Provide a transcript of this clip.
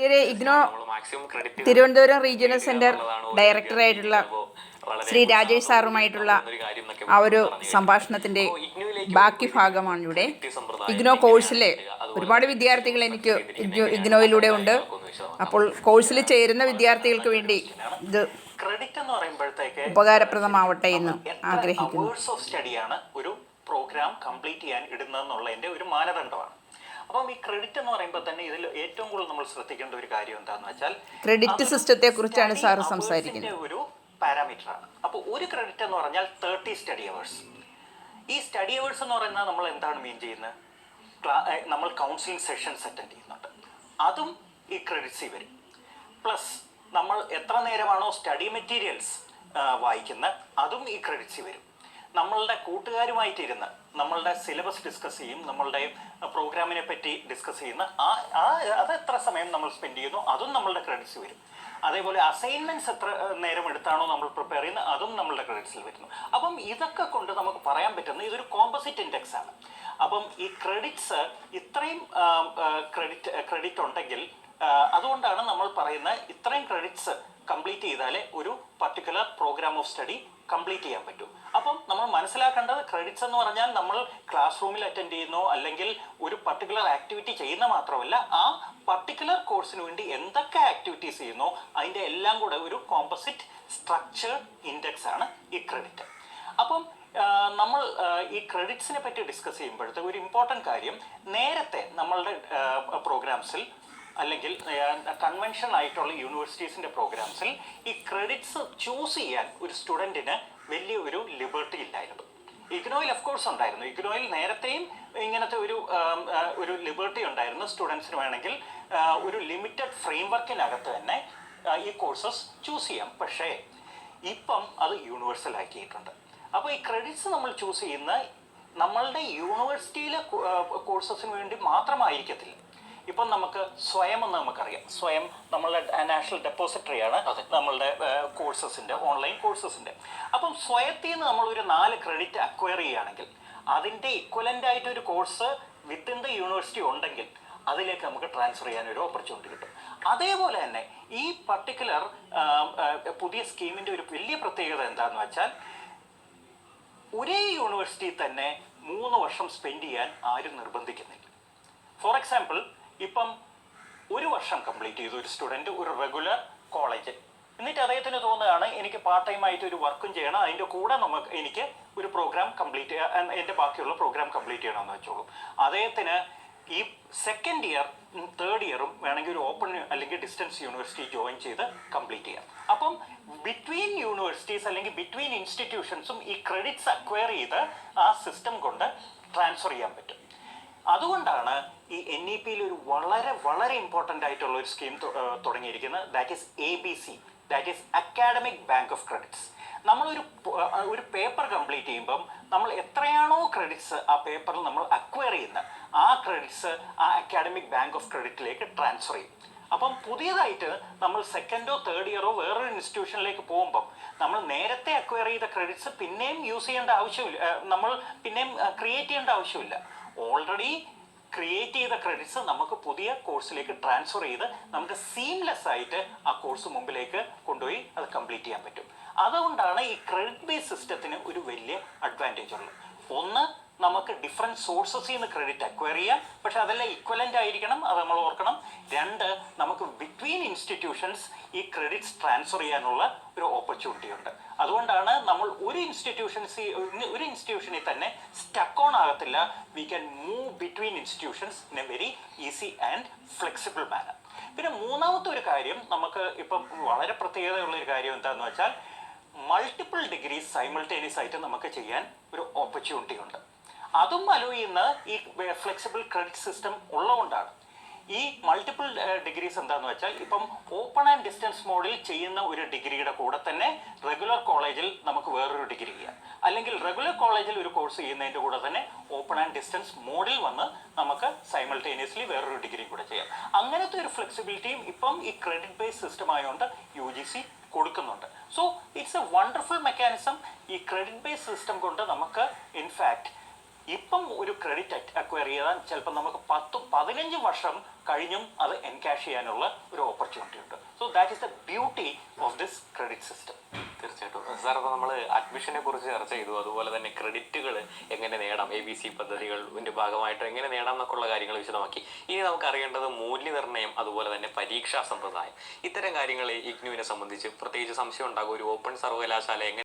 പ്രിയരെ IGNOU Thiruvananthapuram regional centre ഡയറക്ടറായിട്ടുള്ള ശ്രീ രാജേഷ് സാറുമായിട്ടുള്ള ആ ഒരു സംഭാഷണത്തിന്റെ ബാക്കി ഭാഗമാണ് ഇവിടെ. ഇഗ്നോ കോഴ്സിലെ ഒരുപാട് വിദ്യാർത്ഥികൾ എനിക്ക് ഇഗ്നോയിലൂടെ ഉണ്ട്. അപ്പോൾ കോഴ്സിൽ ചേരുന്ന വിദ്യാർത്ഥികൾക്ക് വേണ്ടി ഇത് ഉപകാരപ്രദമാവട്ടെ എന്ന് ആഗ്രഹിക്കുന്നു. ഒരു പ്രോഗ്രാം കംപ്ലീറ്റ് ചെയ്യാൻ ഇടുന്നതെന്നുള്ളതിന്റെ ഒരു മാനദണ്ഡമാണ്. അപ്പം ഈ ക്രെഡിറ്റ് എന്ന് പറയുമ്പോൾ തന്നെ ഇതിൽ ഏറ്റവും കൂടുതൽ നമ്മൾ ശ്രദ്ധിക്കേണ്ട ഒരു കാര്യം എന്താണെന്ന് വെച്ചാൽ ക്രെഡിറ്റ് സിസ്റ്റത്തെ കുറിച്ചാണ് സാർ സംസാരിക്കുന്നത്. ഒരു പാരാമീറ്റർ ആണ്. അപ്പോൾ ഒരു ക്രെഡിറ്റ് എന്ന് പറഞ്ഞാൽ തേർട്ടി സ്റ്റഡി അവേഴ്സ് ഈ സ്റ്റഡി അവേഴ്സ് എന്ന് പറയുന്നത് നമ്മൾ എന്താണ് മീൻ ചെയ്യുന്നത്? നമ്മൾ കൗൺസിലിംഗ് സെഷൻസ് അറ്റൻഡ് ചെയ്യുന്നുണ്ട്. അതും ഈ ക്രെഡിറ്റ്സിൽ വരും. പ്ലസ് നമ്മൾ എത്ര നേരമാണോ സ്റ്റഡി മെറ്റീരിയൽസ് വായിക്കുന്നത് അതും ഈ ക്രെഡിറ്റ്സിൽ വരും. നമ്മളുടെ കൂട്ടുകാരുമായിട്ടിരുന്ന് നമ്മളുടെ സിലബസ് ഡിസ്കസ് ചെയ്യും നമ്മളുടെ പ്രോഗ്രാമിനെ പറ്റി ഡിസ്കസ് ചെയ്യുന്ന ആ ആ അത് എത്ര സമയം നമ്മൾ സ്പെൻഡ് ചെയ്യുന്നു അതും നമ്മളുടെ ക്രെഡിറ്റ്സ് വരും. അതേപോലെ അസൈൻമെന്റ്സ് എത്ര നേരം എടുത്താണോ നമ്മൾ പ്രിപ്പയർ ചെയ്യുന്നത് അതും നമ്മളുടെ ക്രെഡിറ്റ്സിൽ വരുന്നു. അപ്പം ഇതൊക്കെ കൊണ്ട് നമുക്ക് പറയാൻ പറ്റുന്ന ഇതൊരു കോമ്പസിറ്റ് ഇൻഡെക്സ് ആണ്. അപ്പം ഈ ക്രെഡിറ്റ്സ് ഇത്രയും ക്രെഡിറ്റ് ക്രെഡിറ്റ് ഉണ്ടെങ്കിൽ അതുകൊണ്ടാണ് നമ്മൾ പറയുന്ന ഇത്രയും ക്രെഡിറ്റ്സ് കംപ്ലീറ്റ് ചെയ്താലേ ഒരു particular program of study complete ചെയ്യാൻ പറ്റൂ. അപ്പം നമ്മൾ മനസ്സിലാക്കേണ്ടത് ക്രെഡിറ്റ്സ് എന്ന് പറഞ്ഞാൽ നമ്മൾ ക്ലാസ് റൂമിൽ അറ്റൻഡ് ചെയ്യുന്നു അല്ലെങ്കിൽ ഒരു പർട്ടിക്കുലർ ആക്ടിവിറ്റി ചെയ്യുന്ന മാത്രമല്ല ആ പർട്ടിക്കുലർ കോഴ്സിന് വേണ്ടി എന്തൊക്കെ ആക്ടിവിറ്റീസ് ചെയ്യുന്നു അതിന്റെ എല്ലാം കൂടെ ഒരു കോമ്പസിറ്റ് സ്ട്രക്ചേർഡ് ഇൻഡെക്സ് ആണ് ഈ ക്രെഡിറ്റ് അപ്പം നമ്മൾ ഈ ക്രെഡിറ്റ്സിനെ പറ്റി ഡിസ്കസ് ചെയ്യുമ്പോഴത്തെ ഒരു ഇമ്പോർട്ടന്റ് കാര്യം നേരത്തെ നമ്മളുടെ പ്രോഗ്രാംസിൽ അല്ലെങ്കിൽ കൺവെൻഷൻ ആയിട്ടുള്ള യൂണിവേഴ്സിറ്റീസിന്റെ പ്രോഗ്രാംസിൽ ഈ ക്രെഡിറ്റ്സ് ചൂസ് ചെയ്യാൻ ഒരു സ്റ്റുഡന്റിന് വലിയ ഒരു ലിബർട്ടി ഇല്ലായിരുന്നു. ഇഗ്നോയിൽ ഓഫ് കോഴ്സ് ഉണ്ടായിരുന്നു. ഇഗ്നോയിൽ നേരത്തെയും ഇങ്ങനത്തെ ഒരു ഒരു ലിബർട്ടി ഉണ്ടായിരുന്നു. സ്റ്റുഡൻസിന് വേണമെങ്കിൽ ഒരു ലിമിറ്റഡ് ഫ്രെയിംവർക്കിനകത്ത് തന്നെ ഈ കോഴ്സസ് ചൂസ് ചെയ്യാം. പക്ഷേ ഇപ്പം അത് യൂണിവേഴ്സൽ ആക്കിയിട്ടുണ്ട്. അപ്പോൾ ഈ ക്രെഡിറ്റ്സ് നമ്മൾ ചൂസ് ചെയ്യുന്ന നമ്മളുടെ യൂണിവേഴ്സിറ്റിയിലെ കോഴ്സസിന് വേണ്ടി മാത്രമായിരിക്കത്തില്ല. ഇപ്പം നമുക്ക് സ്വയം എന്ന് നമുക്കറിയാം. സ്വയം നമ്മളുടെ നാഷണൽ ഡെപ്പോസിറ്ററിയാണ്. നമ്മളുടെ കോഴ്സസിന്റെ ഓൺലൈൻ കോഴ്സസിന്റെ അപ്പം സ്വയത്തിൽ നിന്ന് നമ്മളൊരു നാല് ക്രെഡിറ്റ് അക്വയർ ചെയ്യുകയാണെങ്കിൽ അതിന്റെ ഇക്വലന്റ് ആയിട്ട് ഒരു കോഴ്സ് വിത്തിൻ ദ യൂണിവേഴ്സിറ്റി ഉണ്ടെങ്കിൽ അതിലേക്ക് നമുക്ക് ട്രാൻസ്ഫർ ചെയ്യാൻ ഒരു ഓപ്പർച്യൂണിറ്റി കിട്ടും. അതേപോലെ തന്നെ ഈ പർട്ടിക്കുലർ പുതിയ സ്കീമിന്റെ ഒരു വലിയ പ്രത്യേകത എന്താണെന്ന് വെച്ചാൽ ഒരേ യൂണിവേഴ്സിറ്റിയിൽ തന്നെ മൂന്ന് വർഷം സ്പെൻഡ് ചെയ്യാൻ ആരും നിർബന്ധിക്കുന്നില്ല. ഫോർ എക്സാമ്പിൾ ഇപ്പം ഒരു വർഷം കംപ്ലീറ്റ് ചെയ്തു. ഒരു സ്റ്റുഡന്റ് ഒരു റെഗുലർ കോളേജ് എന്നിട്ട് അദ്ദേഹത്തിന് തോന്നുകയാണ് എനിക്ക് പാർട്ട് ടൈം ആയിട്ട് ഒരു വർക്കും ചെയ്യണം. അതിന്റെ കൂടെ നമുക്ക് എനിക്ക് ഒരു പ്രോഗ്രാം കംപ്ലീറ്റ് എന്റെ ബാക്കിയുള്ള പ്രോഗ്രാം കംപ്ലീറ്റ് ചെയ്യണമെന്ന് വെച്ചോളൂ. അദ്ദേഹത്തിന് ഈ സെക്കൻഡ് ഇയർ തേർഡ് ഇയറും വേണമെങ്കിൽ ഒരു ഓപ്പൺ അല്ലെങ്കിൽ ഡിസ്റ്റൻസ് യൂണിവേഴ്സിറ്റി ജോയിൻ ചെയ്ത് കംപ്ലീറ്റ് ചെയ്യാം. അപ്പം ബിറ്റ്വീൻ യൂണിവേഴ്സിറ്റീസ് അല്ലെങ്കിൽ ബിറ്റ്വീൻ ഇൻസ്റ്റിറ്റ്യൂഷൻസും ഈ ക്രെഡിറ്റ്സ് അക്വയർ ചെയ്ത് ആ സിസ്റ്റം കൊണ്ട് ട്രാൻസ്ഫർ ചെയ്യാൻ പറ്റും. അതുകൊണ്ടാണ് ഈ എൻ ഇ പിയിൽ ഒരു വളരെ വളരെ ഇമ്പോർട്ടന്റ് ആയിട്ടുള്ള ഒരു സ്കീം തുടങ്ങിയിരിക്കുന്നത്. That is A B C that is academic bank of credits നമ്മളൊരു ഒരു പേപ്പർ കംപ്ലീറ്റ് ചെയ്യുമ്പം നമ്മൾ എത്രയാണോ ക്രെഡിറ്റ്സ് ആ പേപ്പറിൽ നമ്മൾ അക്വയർ ചെയ്യുന്ന ആ ക്രെഡിറ്റ്സ് ആ അക്കാഡമിക് ബാങ്ക് ഓഫ് ക്രെഡിറ്റിലേക്ക് ട്രാൻസ്ഫർ ചെയ്യും. അപ്പം പുതിയതായിട്ട് നമ്മൾ സെക്കൻഡോ തേർഡ് ഇയറോ വേറൊരു ഇൻസ്റ്റിറ്റ്യൂഷനിലേക്ക് പോകുമ്പം നമ്മൾ നേരത്തെ അക്വയർ ചെയ്ത ക്രെഡിറ്റ്സ് പിന്നെയും യൂസ് ചെയ്യേണ്ട ആവശ്യമില്ല. നമ്മൾ പിന്നെയും ക്രിയേറ്റ് ചെയ്യേണ്ട ആവശ്യമില്ല. ഓൾറെഡി ക്രിയേറ്റ് ചെയ്ത ക്രെഡിറ്റ്സ് നമുക്ക് പുതിയ കോഴ്സിലേക്ക് ട്രാൻസ്ഫർ ചെയ്ത് നമുക്ക് സീംലെസ് ആയിട്ട് ആ കോഴ്സ് മുമ്പിലേക്ക് കൊണ്ടുപോയി അത് കംപ്ലീറ്റ് ചെയ്യാൻ പറ്റും. അതുകൊണ്ടാണ് ഈ ക്രെഡിറ്റ് ബേസ് സിസ്റ്റത്തിന് ഒരു വലിയ അഡ്വാന്റേജ് ഉള്ളത്. ഒന്ന് നമുക്ക് ഡിഫറെന്റ് സോഴ്സസിൽ നിന്ന് ക്രെഡിറ്റ് അക്വയർ ചെയ്യാം. പക്ഷെ അതെല്ലാം ഇക്വലന്റ് ആയിരിക്കണം അത് നമ്മൾ ഓർക്കണം. രണ്ട് നമുക്ക് ബിറ്റ്വീൻ ഇൻസ്റ്റിറ്റ്യൂഷൻസ് ഈ ക്രെഡിറ്റ്സ് ട്രാൻസ്ഫർ ചെയ്യാനുള്ള ഒരു ഓപ്പർച്യൂണിറ്റി ഉണ്ട്. അതുകൊണ്ടാണ് നമ്മൾ ഒരു ഇൻസ്റ്റിറ്റ്യൂഷൻസ് ഒരു ഇൻസ്റ്റിറ്റ്യൂഷനിൽ തന്നെ സ്റ്റക്ക് ഓൺ ആകത്തില്ല. We can move between institutions in a very easy and flexible manner പിന്നെ മൂന്നാമത്തെ ഒരു കാര്യം നമുക്ക് ഇപ്പം വളരെ പ്രത്യേകതയുള്ള ഒരു കാര്യം എന്താണെന്ന് വെച്ചാൽ മൾട്ടിപ്പിൾ ഡിഗ്രീസ് സൈമിൾട്ടേനിയസ് ആയിട്ട് നമുക്ക് ചെയ്യാൻ ഒരു ഓപ്പർച്യൂണിറ്റി ഉണ്ട്. അതും അലോയിന്ന് ഈ ഫ്ലെക്സിബിൾ ക്രെഡിറ്റ് സിസ്റ്റം ഉള്ളതുകൊണ്ടാണ്. ഈ മൾട്ടിപ്പിൾ ഡിഗ്രീസ് എന്താന്ന് വെച്ചാൽ ഇപ്പം ഓപ്പൺ ആൻഡ് ഡിസ്റ്റൻസ് മോഡിൽ ചെയ്യുന്ന ഒരു ഡിഗ്രിയുടെ കൂടെ തന്നെ റെഗുലർ കോളേജിൽ നമുക്ക് വേറൊരു ഡിഗ്രി ചെയ്യാം. അല്ലെങ്കിൽ റെഗുലർ കോളേജിൽ ഒരു കോഴ്സ് ചെയ്യുന്നതിന്റെ കൂടെ തന്നെ ഓപ്പൺ ആൻഡ് ഡിസ്റ്റൻസ് മോഡിൽ വന്ന് നമുക്ക് സൈമൾട്ടേനിയസ്ലി വേറൊരു ഡിഗ്രി കൂടെ ചെയ്യാം. അങ്ങനത്തെ ഒരു ഫ്ലെക്സിബിലിറ്റിയും ഇപ്പം ഈ ക്രെഡിറ്റ് ബേസ് സിസ്റ്റം ആയതുകൊണ്ട് യു ജി സി കൊടുക്കുന്നുണ്ട്. So it's a wonderful mechanism ഈ ക്രെഡിറ്റ് ബേസ് സിസ്റ്റം കൊണ്ട് നമുക്ക് ഇൻഫാക്ട് ഇപ്പം ഒരു ക്രെഡിറ്റ് അക്വയർ ചെയ്താൽ ചിലപ്പോൾ നമുക്ക് പത്ത് പതിനഞ്ച് വർഷം കഴിഞ്ഞും അത് എൻകാഷ് ചെയ്യാനുള്ള ഒരു ഓപ്പർച്യൂണിറ്റി ഉണ്ട്. So that is the beauty of this credit system തീർച്ചയായിട്ടും. സാർ അപ്പോൾ നമ്മൾ അഡ്മിഷനെ കുറിച്ച് ചർച്ച ചെയ്തു. അതുപോലെ തന്നെ ക്രെഡിറ്റുകൾ എങ്ങനെ നേടാം? എ ബി സി പദ്ധതികളുടെ ഭാഗമായിട്ട് എങ്ങനെ നേടാം എന്നൊക്കെയുള്ള കാര്യങ്ങൾ വിശദമാക്കി. ഇനി നമുക്ക് അറിയേണ്ടത് മൂല്യനിർണയം അതുപോലെ തന്നെ പരീക്ഷാ സമ്പ്രദായം. ഇത്തരം കാര്യങ്ങൾ ഇഗ്നുവിനെ സംബന്ധിച്ച് പ്രത്യേകിച്ച് സംശയം ഉണ്ടാകും. ഒരു ഓപ്പൺ സർവകലാശാല എങ്ങനെ